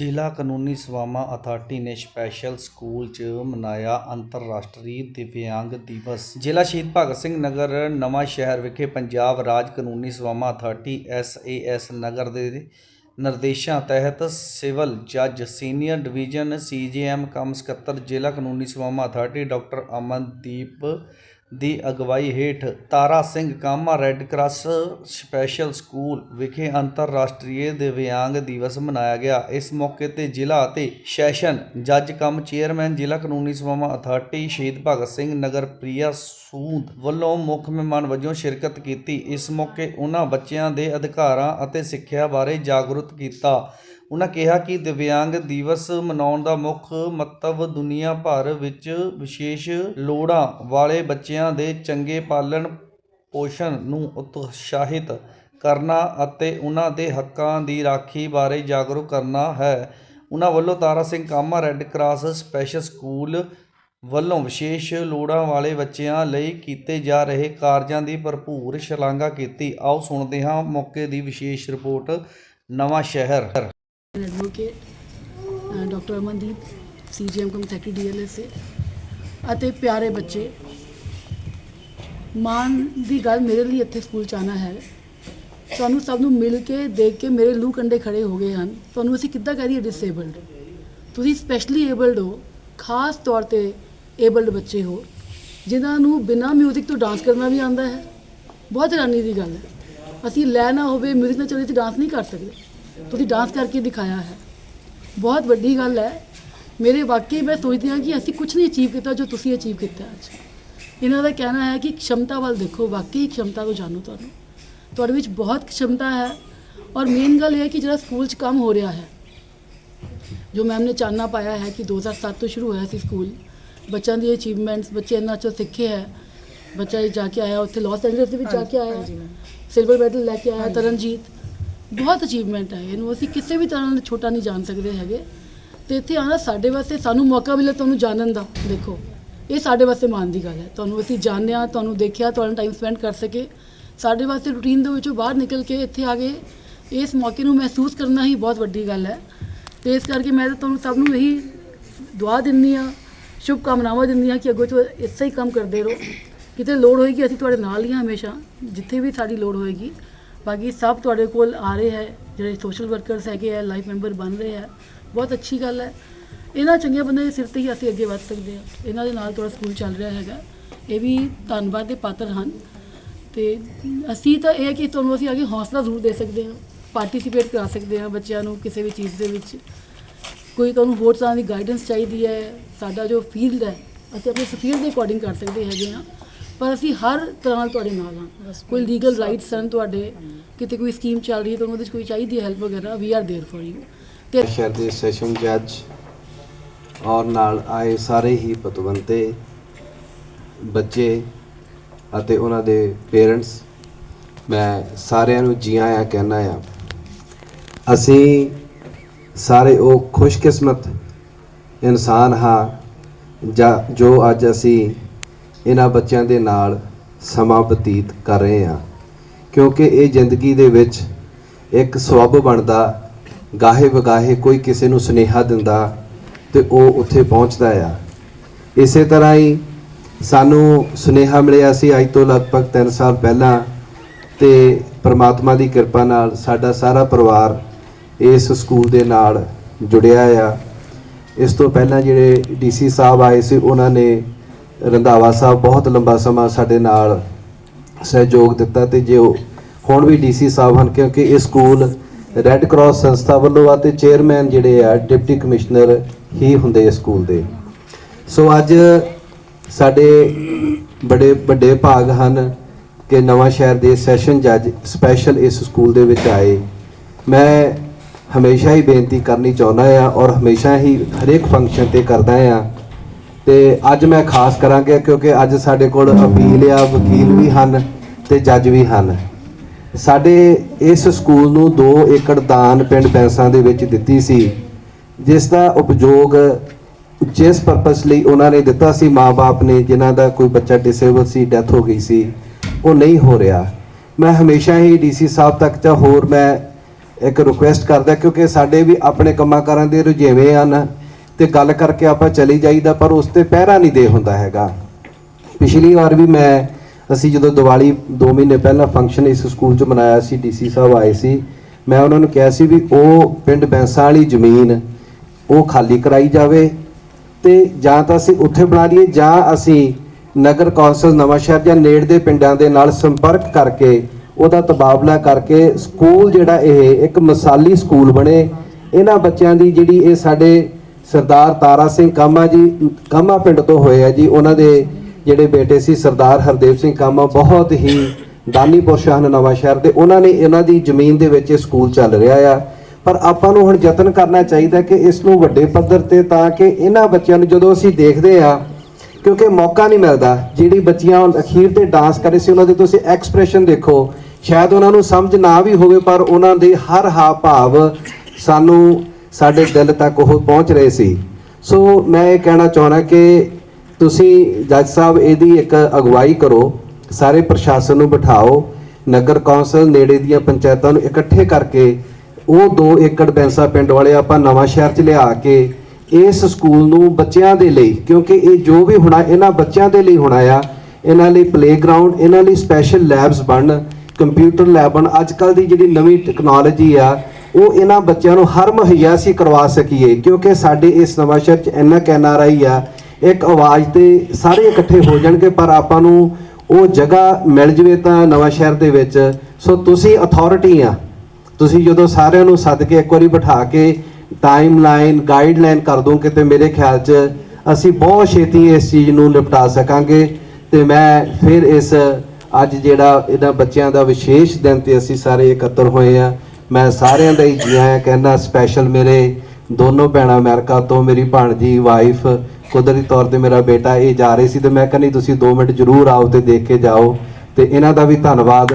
ਜ਼ਿਲ੍ਹਾ ਕਾਨੂੰਨੀ ਸੇਵਾਵਾਂ ਅਥਾਰਟੀ ਨੇ ਸਪੈਸ਼ਲ ਸਕੂਲ 'ਚ ਮਨਾਇਆ ਅੰਤਰਰਾਸ਼ਟਰੀ ਦਿਵਿਆਂਗ ਦਿਵਸ। ਜ਼ਿਲ੍ਹਾ ਸ਼ਹੀਦ ਭਗਤ ਸਿੰਘ ਨਗਰ ਨਵਾਂ ਸ਼ਹਿਰ ਵਿਖੇ ਪੰਜਾਬ ਰਾਜ ਕਾਨੂੰਨੀ ਸੇਵਾਵਾਂ ਅਥਾਰਟੀ ਐਸ ਨਗਰ ਦੇ ਨਿਰਦੇਸ਼ਾਂ ਤਹਿਤ ਸਿਵਲ ਜੱਜ ਸੀਨੀਅਰ ਡਿਵੀਜ਼ਨ ਸੀਜੀਐਮ ਕਮ ਸਕੱਤਰ ਜ਼ਿਲ੍ਹਾ ਕਾਨੂੰਨੀ ਸੇਵਾਵਾਂ ਅਥਾਰਟੀ ਡਾਕਟਰ ਅਮਨਦੀਪ ਦੀ ਅਗਵਾਈ ਹੇਠ Tara Singh Kama red cross special school ਵਿਖੇ ਅੰਤਰਰਾਸ਼ਟਰੀ ਦਿਵਿਆਂਗ ਦਿਵਸ ਮਨਾਇਆ ਗਿਆ। ਇਸ ਮੌਕੇ ਤੇ ਜ਼ਿਲ੍ਹਾ ਅਤੇ ਸੈਸ਼ਨ ਜੱਜ ਕਮ ਚੇਅਰਮੈਨ ਜ਼ਿਲ੍ਹਾ ਕਾਨੂੰਨੀ ਸੇਵਾਵਾਂ ਅਥਾਰਟੀ ਸ਼ਹੀਦ ਭਗਤ ਸਿੰਘ, ਨਗਰ ਪ੍ਰਿਆ ਸੂਦ ਵੱਲੋਂ ਮੁੱਖ ਮਹਿਮਾਨ ਵਜੋਂ ਸ਼ਿਰਕਤ ਕੀਤੀ। ਇਸ ਮੌਕੇ ਉਹਨਾਂ ਬੱਚਿਆਂ ਦੇ ਅਧਿਕਾਰਾਂ ਅਤੇ ਸਿੱਖਿਆ ਬਾਰੇ ਜਾਗਰੂਕ ਕੀਤਾ। ਉਹਨਾਂ ਕਿਹਾ ਕਿ ਦਿਵਿਆਂਗ ਦਿਵਸ ਮਨਾਉਣ ਦਾ ਮੁੱਖ ਮਕਸਦ ਦੁਨੀਆ ਭਰ ਵਿੱਚ ਵਿਸ਼ੇਸ਼ ਲੋੜਾਂ ਵਾਲੇ ਬੱਚਿਆਂ ਦੇ ਚੰਗੇ ਪਾਲਣ ਪੋਸ਼ਣ ਨੂੰ ਉਤਸ਼ਾਹਿਤ ਕਰਨਾ ਅਤੇ ਉਹਨਾਂ ਦੇ ਹੱਕਾਂ ਦੀ ਰਾਖੀ ਬਾਰੇ ਜਾਗਰੂਕ ਕਰਨਾ ਹੈ। ਉਹਨਾਂ ਵੱਲੋਂ Tara Singh Kama red cross special school ਵੱਲੋਂ ਵਿਸ਼ੇਸ਼ ਲੋੜਾਂ ਵਾਲੇ ਬੱਚਿਆਂ ਲਈ ਕੀਤੇ ਜਾ ਰਹੇ ਕਾਰਜਾਂ ਦੀ ਭਰਪੂਰ ਸ਼ਲਾਘਾ ਕੀਤੀ। ਆਓ ਸੁਣਦੇ ਹਾਂ ਮੌਕੇ ਦੀ ਵਿਸ਼ੇਸ਼ report Nawanshahr advocate doctor Amandeep CGM cum secretary DLSA ਅਤੇ ਪਿਆਰੇ ਬੱਚੇ ਮਾਨ ਦੀ ਗੱਲ ਮੇਰੇ ਲਈ ਇੱਥੇ ਸਕੂਲ ਚ ਆਉਣਾ ਹੈ ਤੁਹਾਨੂੰ ਸਭ ਨੂੰ ਮਿਲ ਕੇ ਦੇਖ ਕੇ ਮੇਰੇ ਲੂ ਕੰਡੇ ਖੜੇ ਹੋ ਗਏ ਹਨ ਤੁਹਾਨੂੰ ਅਸੀਂ ਕਿੱਦਾਂ ਕਹਿ ਦਈਏ ਡਿਸੇਬਲਡ ਤੁਸੀਂ ਸਪੈਸ਼ਲੀ ਏਬਲਡ ਹੋ ਖਾਸ ਤੌਰ ਤੇ ਏਬਲਡ ਬੱਚੇ ਹੋ ਜਿਨ੍ਹਾਂ ਨੂੰ ਬਿਨਾਂ 뮤직 ਤੋਂ ਡਾਂਸ ਕਰਨਾ ਵੀ ਆਉਂਦਾ ਹੈ ਬਹੁਤ ਹੈਰਾਨੀ ਦੀ ਗੱਲ ਹੈ ਅਸੀਂ ਲੈ ਨਾ ਹੋਵੇ 뮤직 ਨਾ ਚੱਲੇ ਤੇ ਡਾਂਸ ਨਹੀਂ ਕਰ ਸਕਦੇ ਤੁਸੀਂ ਡਾਂਸ ਕਰਕੇ ਦਿਖਾਇਆ ਹੈ ਬਹੁਤ ਵੱਡੀ ਗੱਲ ਹੈ ਮੇਰੇ ਵਾਕਈ ਮੈਂ ਸੋਚਦੀ ਹਾਂ ਕਿ ਅਸੀਂ ਕੁਝ ਨਹੀਂ ਅਚੀਵ ਕੀਤਾ ਜੋ ਤੁਸੀਂ ਅਚੀਵ ਕੀਤਾ ਅੱਜ ਇਹਨਾਂ ਦਾ ਕਹਿਣਾ ਹੈ ਕਿ ਸ਼ਮਤਾ ਵੱਲ ਦੇਖੋ ਵਾਕਈ ਸ਼ਮਤਾ ਤੋਂ ਜਾਣੋ ਤੁਹਾਨੂੰ ਤੁਹਾਡੇ ਵਿੱਚ ਬਹੁਤ ਸ਼ਮਤਾ ਹੈ ਔਰ ਮੇਨ ਗੱਲ ਇਹ ਹੈ ਕਿ ਜਿਹੜਾ ਸਕੂਲ 'ਚ ਕੰਮ ਹੋ ਰਿਹਾ ਹੈ ਜੋ ਮੈਮ ਨੇ ਚਾਨਣਾ ਪਾਇਆ ਹੈ ਕਿ 2007 ਤੋਂ ਸ਼ੁਰੂ ਹੋਇਆ ਸੀ ਸਕੂਲ ਬੱਚਿਆਂ ਦੀ ਅਚੀਵਮੈਂਟਸ ਬੱਚੇ ਇੰਨਾ ਅੱਛਾ ਸਿੱਖੇ ਹੈ ਬੱਚਾ ਇਹ ਜਾ ਕੇ ਆਇਆ ਉੱਥੇ ਲਾਸ ਐਂਜਲਸ ਦੇ ਵਿੱਚ ਜਾ ਕੇ ਆਇਆ ਸਿਲਵਰ ਮੈਡਲ ਲੈ ਕੇ ਆਇਆ ਤਰਨਜੀਤ ਬਹੁਤ ਅਚੀਵਮੈਂਟ ਹੈ। ਇਹਨੂੰ ਅਸੀਂ ਕਿਸੇ ਵੀ ਤਰ੍ਹਾਂ ਨਾਲ ਛੋਟਾ ਨਹੀਂ ਜਾਣ ਸਕਦੇ ਹੈਗੇ। ਤੇ ਇੱਥੇ ਆਣਾ ਸਾਡੇ ਵਾਸਤੇ ਸਾਨੂੰ ਮੌਕਾ ਮਿਲੇ ਤੁਹਾਨੂੰ ਜਾਣਨ ਦਾ। ਦੇਖੋ, ਇਹ ਸਾਡੇ ਵਾਸਤੇ ਮਾਣ ਦੀ ਗੱਲ ਹੈ। ਤੁਹਾਨੂੰ ਅਸੀਂ ਜਾਣਿਆ, ਤੁਹਾਨੂੰ ਦੇਖਿਆ ਤੁਹਾਨੂੰ ਟਾਈਮ ਸਪੈਂਡ ਕਰ ਸਕੇ। ਸਾਡੇ ਵਾਸਤੇ ਰੂਟੀਨ ਦੇ ਵਿੱਚੋਂ ਬਾਹਰ ਨਿਕਲ ਕੇ ਇੱਥੇ ਆ ਗਏ ਇਸ ਮੌਕੇ ਨੂੰ ਮਹਿਸੂਸ ਕਰਨਾ ਹੀ ਬਹੁਤ ਵੱਡੀ ਗੱਲ ਹੈ। ਤੇ ਇਸ ਕਰਕੇ ਮੈਂ ਤਾਂ ਤੁਹਾਨੂੰ ਸਭ ਨੂੰ ਇਹੀ ਦੁਆ ਦਿੰਦੀ ਆ ਸ਼ੁਭ ਕਾਮਨਾਵਾਂ ਦਿੰਦੀ ਆ ਕਿ ਅੱਗੋਂ ਤੋਂ ਇਸੇ ਹੀ ਕੰਮ ਕਰਦੇ ਰਹੋ। ਕਿਤੇ ਲੋੜ ਹੋਏਗੀ, ਅਸੀਂ ਤੁਹਾਡੇ ਨਾਲ ਹੀ ਹਾਂ ਹਮੇਸ਼ਾ, ਜਿੱਥੇ ਵੀ ਸਾਡੀ ਲੋੜ ਹੋਏਗੀ। ਬਾਕੀ ਸਭ ਤੁਹਾਡੇ ਕੋਲ ਆ ਰਹੇ ਹੈ ਜਿਹੜੇ ਸੋਸ਼ਲ ਵਰਕਰਸ ਹੈਗੇ ਆ ਲਾਈਫ ਮੈਂਬਰ ਬਣ ਰਹੇ ਆ ਬਹੁਤ ਅੱਛੀ ਗੱਲ ਹੈ ਇਹਨਾਂ ਚੰਗੇ ਬੰਦੇ ਦੇ ਸਿਰ ਤੇ ਹੀ ਅਸੀਂ ਅੱਗੇ ਵੱਧ ਸਕਦੇ ਹਾਂ ਇਹਨਾਂ ਦੇ ਨਾਲ ਤੁਹਾਡਾ ਸਕੂਲ ਚੱਲ ਰਿਹਾ ਹੈਗਾ ਇਹ ਵੀ ਧੰਨਵਾਦ ਦੇ ਪਾਤਰ ਹਨ ਤੇ ਅਸੀਂ ਤਾਂ ਇਹ ਹੈ ਕਿ ਤੁਹਾਨੂੰ ਅਸੀਂ ਅੱਗੇ ਹੌਸਲਾ ਜ਼ਰੂਰ ਦੇ ਸਕਦੇ ਹਾਂ ਪਾਰਟਿਸਿਪੇਟ ਕਰਾ ਸਕਦੇ ਹਾਂ ਬੱਚਿਆਂ ਨੂੰ ਕਿਸੇ ਵੀ ਚੀਜ਼ ਦੇ ਵਿੱਚ ਕੋਈ ਤੁਹਾਨੂੰ ਹੋਰ ਤਰ੍ਹਾਂ ਦੀ ਗਾਈਡੈਂਸ ਚਾਹੀਦੀ ਹੈ ਸਾਡਾ ਜੋ ਫੀਲਡ ਹੈ ਅਸੀਂ ਆਪਣੇ ਫੀਲਡ ਦੇ ਅਕੋਰਡਿੰਗ ਕਰ ਸਕਦੇ ਹੈਗੇ ਹਾਂ ਪਰ ਅਸੀਂ ਹਰ ਤਰ੍ਹਾਂ ਤੁਹਾਡੇ ਨਾਲ ਹਾਂ। ਕੋਈ ਲੀਗਲ ਰਾਈਟਸ ਹਨ ਤੁਹਾਡੇ ਕਿਤੇ ਕੋਈ ਸਕੀਮ ਚੱਲ ਰਹੀ ਹੈ ਤੁਹਾਨੂੰ ਉਹਦੇ ਵਿੱਚ ਕੋਈ ਚਾਹੀਦੀ ਹੈ ਹੈਲਪ ਵਗੈਰਾ we are there for you ਤੇ ਸ਼ਹਿਰ ਦੇ ਸੈਸ਼ਨ ਜੱਜ ਔਰ ਨਾਲ ਆਏ ਸਾਰੇ ਹੀ ਪਤਵੰਤੇ ਬੱਚੇ ਅਤੇ ਉਹਨਾਂ ਦੇ ਪੇਰੈਂਟਸ ਮੈਂ ਸਾਰਿਆਂ ਨੂੰ ਜੀ ਆਇਆਂ ਕਹਿਣਾ ਆ। ਅਸੀਂ ਸਾਰੇ ਉਹ ਖੁਸ਼ਕਿਸਮਤ ਇਨਸਾਨ ਹਾਂ ਜੋ ਅੱਜ ਅਸੀਂ ਇਹਨਾਂ ਬੱਚਿਆਂ ਦੇ ਨਾਲ ਸਮਾਂ ਬਤੀਤ ਕਰ ਰਹੇ ਹਾਂ। ਕਿਉਂਕਿ ਇਹ ਜ਼ਿੰਦਗੀ ਦੇ ਵਿੱਚ ਇੱਕ ਸਵੱਬ ਬਣਦਾ, ਗਾਹੇ ਵਗਾਹੇ ਕੋਈ ਕਿਸੇ ਨੂੰ ਸੁਨੇਹਾ ਦਿੰਦਾ ਤੇ ਉਹ ਉੱਥੇ ਪਹੁੰਚਦਾ ਆ। ਇਸੇ ਤਰ੍ਹਾਂ ਹੀ ਸਾਨੂੰ ਸੁਨੇਹਾ ਮਿਲਿਆ ਸੀ ਅੱਜ ਤੋਂ ਲਗਭਗ 3 ਸਾਲ ਪਹਿਲਾਂ ਤੇ ਪ੍ਰਮਾਤਮਾ ਦੀ ਕਿਰਪਾ ਨਾਲ ਸਾਡਾ ਸਾਰਾ ਪਰਿਵਾਰ ਇਸ ਸਕੂਲ ਦੇ ਨਾਲ ਜੁੜਿਆ ਆ। ਇਸ ਤੋਂ ਪਹਿਲਾਂ ਜਿਹੜੇ ਡੀਸੀ ਸਾਹਿਬ ਆਏ ਸੀ, ਉਹਨਾਂ ਨੇ ਰੰਧਾਵਾ ਸਾਹਿਬ ਬਹੁਤ ਲੰਬਾ ਸਮਾਂ ਸਾਡੇ ਨਾਲ ਸਹਿਯੋਗ ਦਿੱਤਾ ਤੇ ਜੋ ਹੁਣ ਵੀ ਡੀਸੀ ਸਾਹਿਬ ਹਨ, ਕਿਉਂਕਿ ਇਹ ਸਕੂਲ ਰੈੱਡ ਕਰਾਸ ਸੰਸਥਾ ਵੱਲੋਂ ਆ ਤੇ ਚੇਅਰਮੈਨ ਜਿਹੜੇ ਆ, ਡਿਪਟੀ ਕਮਿਸ਼ਨਰ ਹੀ ਹੁੰਦੇ ਇਸ ਸਕੂਲ ਦੇ। ਸੋ ਅੱਜ ਸਾਡੇ ਬੜੇ ਵੱਡੇ ਭਾਗ ਹਨ ਕਿ ਨਵਾਂ ਸ਼ਹਿਰ ਦੇ ਸੈਸ਼ਨ ਜੱਜ ਸਪੈਸ਼ਲ ਇਸ ਸਕੂਲ ਦੇ ਵਿੱਚ ਆਏ। ਮੈਂ ਹਮੇਸ਼ਾ ਹੀ ਬੇਨਤੀ ਕਰਨੀ ਚਾਹੁੰਦਾ ਆ ਔਰ ਹਮੇਸ਼ਾ ਹੀ ਹਰੇਕ ਫੰਕਸ਼ਨ ਤੇ ਕਰਦਾ ਆ ਤੇ ਅੱਜ ਮੈਂ ਖਾਸ ਕਰਾਂਗਾ ਕਿਉਂਕਿ ਅੱਜ ਸਾਡੇ ਕੋਲ ਅਪੀਲ ਆ, ਵਕੀਲ ਵੀ ਹਨ ਤੇ ਜੱਜ ਵੀ ਹਨ। ਸਾਡੇ ਇਸ ਸਕੂਲ ਨੂੰ 2 ਏਕੜ ਦਾਨ ਪਿੰਡ ਪੈਂਸਾਂ ਦੇ ਵਿੱਚ ਦਿੱਤੀ ਸੀ, ਜਿਸ ਦਾ ਉਪਯੋਗ ਜਿਸ ਪਰਪਸ ਲਈ ਉਹਨਾਂ ਨੇ ਦਿੱਤਾ ਸੀ ਮਾਪੇ ਨੇ, ਜਿਨ੍ਹਾਂ ਦਾ ਕੋਈ ਬੱਚਾ ਡਿਸੇਬਲ ਸੀ ਡੈਥ ਹੋ ਗਈ ਸੀ, ਉਹ ਨਹੀਂ ਹੋ ਰਿਹਾ। ਮੈਂ ਹਮੇਸ਼ਾ ਹੀ ਡੀਸੀ ਸਾਹਿਬ ਤੱਕ ਜਾਂ ਹੋਰ ਮੈਂ ਇੱਕ ਰਿਕੁਐਸਟ ਕਰਦਾ ਕਿਉਂਕਿ ਸਾਡੇ ਵੀ ਆਪਣੇ ਕੰਮਾਂ ਕਾਰਾਂ ਦੇ ਰੁਝੇਵੇਂ ਹਨ। ਤੇ ਗੱਲ ਕਰਕੇ ਆਪਾਂ ਚਲੀ ਜਾਈਦਾ, ਪਰ ਉਸ ਤੇ ਪਹਿਰਾ ਨਹੀਂ ਦੇ ਹੁੰਦਾ ਹੈਗਾ। ਪਿਛਲੀ ਵਾਰ ਵੀ ਮੈਂ, ਅਸੀਂ ਜਦੋਂ ਦੀਵਾਲੀ 2 ਮਹੀਨੇ ਪਹਿਲਾਂ ਫੰਕਸ਼ਨ ਇਸ ਸਕੂਲ 'ਚ ਮਨਾਇਆ ਸੀ ਡੀਸੀ ਸਾਹਿਬ ਆਏ ਸੀ, ਮੈਂ ਉਹਨਾਂ ਨੂੰ ਕਿਹਾ ਸੀ ਵੀ ਉਹ ਪਿੰਡ ਬੈਂਸਾਂ ਵਾਲੀ ਜ਼ਮੀਨ, ਉਹ ਖਾਲੀ ਕਰਾਈ ਜਾਵੇ ਤੇ ਜਾਂ ਤਾਂ ਅਸੀਂ ਉੱਥੇ ਬਣਾ ਲਈਏ, ਜਾਂ ਅਸੀਂ ਨਗਰ ਕੌਂਸਲ ਨਵਾਂ ਸ਼ਹਿਰ ਜਾਂ ਨੇੜ ਦੇ ਪਿੰਡਾਂ ਦੇ ਨਾਲ ਸੰਪਰਕ ਕਰਕੇ, ਉਹਦਾ ਤਬਾਦਲਾ ਕਰਕੇ ਸਕੂਲ ਜਿਹੜਾ ਇਹ ਇੱਕ ਮਿਸਾਲੀ ਸਕੂਲ ਬਣੇ, ਇਹਨਾਂ ਬੱਚਿਆਂ ਦੀ ਜਿਹੜੀ ਇਹ ਸਾਡੇ ਸਰਦਾਰ ਤਾਰਾ ਸਿੰਘ ਕਾਮਾ ਜੀ, ਕਾਮਾ ਪਿੰਡ ਤੋਂ ਹੋਏ ਆ ਜੀ। ਉਹਨਾਂ ਦੇ ਜਿਹੜੇ ਬੇਟੇ ਸੀ ਸਰਦਾਰ ਹਰਦੇਵ ਸਿੰਘ ਕਾਮਾ, ਬਹੁਤ ਹੀ ਦਾਨੀ ਪੁਰਸ਼ ਹਨ ਨਵਾਂ ਸ਼ਹਿਰ ਦੇ। ਉਹਨਾਂ ਨੇ ਇਹਨਾਂ ਦੀ ਜ਼ਮੀਨ ਦੇ ਵਿੱਚ ਇਹ ਸਕੂਲ ਚੱਲ ਰਿਹਾ ਆ। ਪਰ ਆਪਾਂ ਨੂੰ ਹੁਣ ਯਤਨ ਕਰਨਾ ਚਾਹੀਦਾ ਕਿ ਇਸ ਨੂੰ ਵੱਡੇ ਪੱਧਰ ਤੇ ਤਾਂ ਕਿ ਇਹਨਾਂ ਬੱਚਿਆਂ ਨੂੰ ਜਦੋਂ ਅਸੀਂ ਦੇਖਦੇ ਆ, ਕਿਉਂਕਿ ਮੌਕਾ ਨਹੀਂ ਮਿਲਦਾ, ਜਿਹੜੀ ਬੱਚੀਆਂ ਅਖੀਰ ਤੇ ਡਾਂਸ ਕਰ ਰਹੀ ਸੀ, ਉਹਨਾਂ ਦੇ ਤੁਸੀਂ ਐਕਸਪ੍ਰੈਸ਼ਨ ਦੇਖੋ। ਸ਼ਾਇਦ ਉਹਨਾਂ ਨੂੰ ਸਮਝ ਨਾ ਵੀ ਹੋਵੇ, ਪਰ ਉਹਨਾਂ ਦੇ ਹਰ ਹਾਵ ਭਾਵ ਸਾਨੂੰ ਸਾਡੇ ਦਿਲ ਤੱਕ ਉਹ ਪਹੁੰਚ ਰਹੇ ਸੀ। ਸੋ ਮੈਂ ਇਹ ਕਹਿਣਾ ਚਾਹੁੰਦਾ ਕਿ ਤੁਸੀਂ ਜੱਜ ਸਾਹਿਬ ਇਹਦੀ ਇੱਕ ਅਗਵਾਈ ਕਰੋ, ਸਾਰੇ ਪ੍ਰਸ਼ਾਸਨ ਨੂੰ ਬਿਠਾਓ, ਨਗਰ ਕੌਂਸਲ ਨੇੜੇ ਦੀਆਂ ਪੰਚਾਇਤਾਂ ਨੂੰ ਇਕੱਠੇ ਕਰਕੇ ਉਹ ਦੋ ਏਕੜ ਬੈਂਸਾ ਪਿੰਡ ਵਾਲੇ ਆਪਾਂ ਨਵਾਂ ਸ਼ਹਿਰ ਚ ਲਿਆ ਕੇ ਇਸ ਸਕੂਲ ਨੂੰ ਬੱਚਿਆਂ ਦੇ ਲਈ, ਕਿਉਂਕਿ ਇਹ ਜੋ ਵੀ ਹੋਣਾ ਇਹਨਾਂ ਬੱਚਿਆਂ ਦੇ ਲਈ ਹੋਣਾ ਆ, ਇਹਨਾਂ ਲਈ ਪਲੇਗਰਾਉਂਡ ਇਹਨਾਂ ਲਈ ਸਪੈਸ਼ਲ ਲੈਬਸ ਬਣਨ ਕੰਪਿਊਟਰ ਲੈਬ ਬਣ ਅੱਜ ਕੱਲ ਦੀ ਜਿਹੜੀ ਨਵੀਂ ਟੈਕਨੋਲੋਜੀ ਆ ਉਹ ਇਹਨਾਂ ਬੱਚਿਆਂ ਨੂੰ ਹਰ ਮੁਹੱਈਆ ਅਸੀਂ ਕਰਵਾ ਸਕੀਏ, ਕਿਉਂਕਿ ਸਾਡੇ ਇਸ ਨਵਾਂ ਸ਼ਹਿਰ ਚ ਇੰਨਾ ਕਹਿ ਆਈ ਆ, ਇੱਕ ਆਵਾਜ਼ ਤੇ ਸਾਰੇ ਇਕੱਠੇ ਹੋ ਜਾਣਗੇ, ਪਰ ਆਪਾਂ ਨੂੰ ਉਹ ਜਗ੍ਹਾ ਮਿਲ ਜਵੇ ਤਾਂ ਨਵਾਂ ਸ਼ਹਿਰ ਦੇ ਵਿੱਚ। ਸੋ ਤੁਸੀਂ ਅਥਾਰਟੀ ਆ। ਤੁਸੀਂ ਜਦੋਂ ਸਾਰਿਆਂ ਨੂੰ ਸੱਦ ਕੇ ਇੱਕ ਵਾਰੀ ਬਿਠਾ ਕੇ ਟਾਈਮ ਲਾਈਨ ਗਾਈਡਲਾਈਨ ਕਰ ਦੋ ਕਿਤੇ ਮੇਰੇ ਖਿਆਲ 'ਚ, ਅਸੀਂ ਬਹੁਤ ਛੇਤੀ ਇਸ ਚੀਜ਼ ਨੂੰ ਨਿਪਟਾ ਸਕਾਂਗੇ ਤੇ ਮੈਂ ਫਿਰ ਇਸ ਅੱਜ ਜਿਹੜਾ ਇਹਨਾਂ ਬੱਚਿਆਂ ਦਾ ਵਿਸ਼ੇਸ਼ ਦਿਨ ਤੇ ਅਸੀਂ ਸਾਰੇ ਇਕੱਤਰ ਹੋਏ ਆ ਮੈਂ ਸਾਰਿਆਂ ਦਾ ਹੀ ਜੀ ਆਇਆਂ ਕਹਿੰਦਾ ਸਪੈਸ਼ਲ ਮੇਰੇ ਦੋਨੋਂ ਭੈਣਾਂ ਅਮਰੀਕਾ ਤੋਂ, ਮੇਰੀ ਭਾਣਜੀ ਵਾਈਫ ਕੁਦਰਤੀ ਤੌਰ ਤੇ ਮੇਰਾ ਬੇਟਾ, ਇਹ ਜਾ ਰਹੇ ਸੀ ਤੇ ਮੈਂ ਕਹਿੰਦੀ ਤੁਸੀਂ 2 ਮਿੰਟ ਜ਼ਰੂਰ ਆਓ ਤੇ ਦੇਖ ਕੇ ਜਾਓ ਤੇ ਇਹਨਾਂ ਦਾ ਵੀ ਧੰਨਵਾਦ।